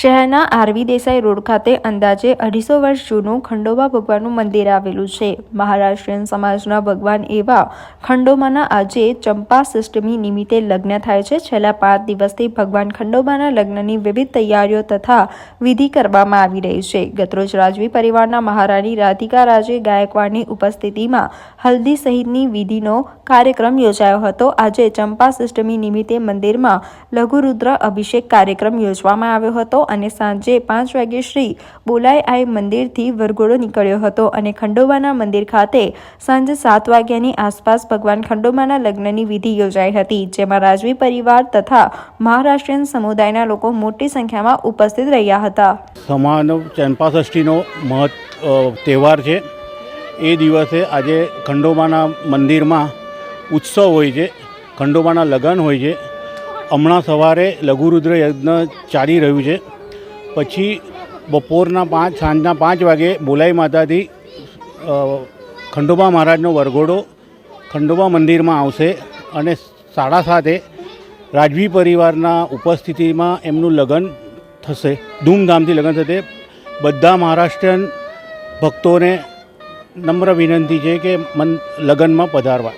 શહેરના RV Desai road ખાતે અંદાજે અઢીસો વર્ષ જૂનું ખંડોબા ભગવાનનું મંદિર આવેલું છે. મહારાષ્ટ્રીયન સમાજના ભગવાન એવા ખંડોબાના આજે ચંપા સિસ્ટમી નિમિત્તે લગ્ન થાય છે. છેલ્લા પાંચ દિવસથી ભગવાન ખંડોબાના લગ્નની વિવિધ તૈયારીઓ તથા વિધિ કરવામાં આવી રહી છે. ગતરોજ રાજવી પરિવારના મહારાણી રાધિકા રાજે ગાયકવાડની ઉપસ્થિતિમાં હલ્દી સહિતની વિધિનો કાર્યક્રમ યોજાયો હતો. આજે ચંપા સિસ્ટમી નિમિત્તે મંદિરમાં લઘુરુદ્ર અભિષેક કાર્યક્રમ યોજવામાં આવ્યો હતો. અને સાંજે પાંચ વાગ્યે શ્રી બોલાઈ આઈ મંદિરથી વરઘોડો નીકળ્યો હતો અને ખંડોબાના મંદિર ખાતે સાંજે સાત વાગ્યાની આસપાસ ભગવાન ખંડોબાના લગ્નની વિધિ યોજાઈ હતી, જેમાં રાજવી પરિવાર તથા મહારાષ્ટ્રીયન સમુદાયના લોકો મોટી સંખ્યામાં ઉપસ્થિત રહ્યા હતા. સમાન ચંપાષષ્ઠીનો મહત્ તહેવાર છે. એ દિવસે આજે ખંડોબાના મંદિરમાં ઉત્સવ હોય છે, ખંડોબાના લગ્ન હોય છે. હમણાં સવારે લઘુરુદ્ર યજ્ઞ ચાલી રહ્યું છે. પછી બપોરના પાંચ, સાંજના પાંચ વાગે બોલાઈ માતાથી ખંડોબા મહારાજનો વરઘોડો ખંડોબા મંદિરમાં આવશે અને સાડા સાતે રાજવી પરિવારના ઉપસ્થિતિમાં એમનું લગ્ન થશે. ધૂમધામથી લગ્ન થશે. બધા મહારાષ્ટ્રીયન ભક્તોને નમ્ર વિનંતી છે કે મન, લગ્નમાં પધારવા.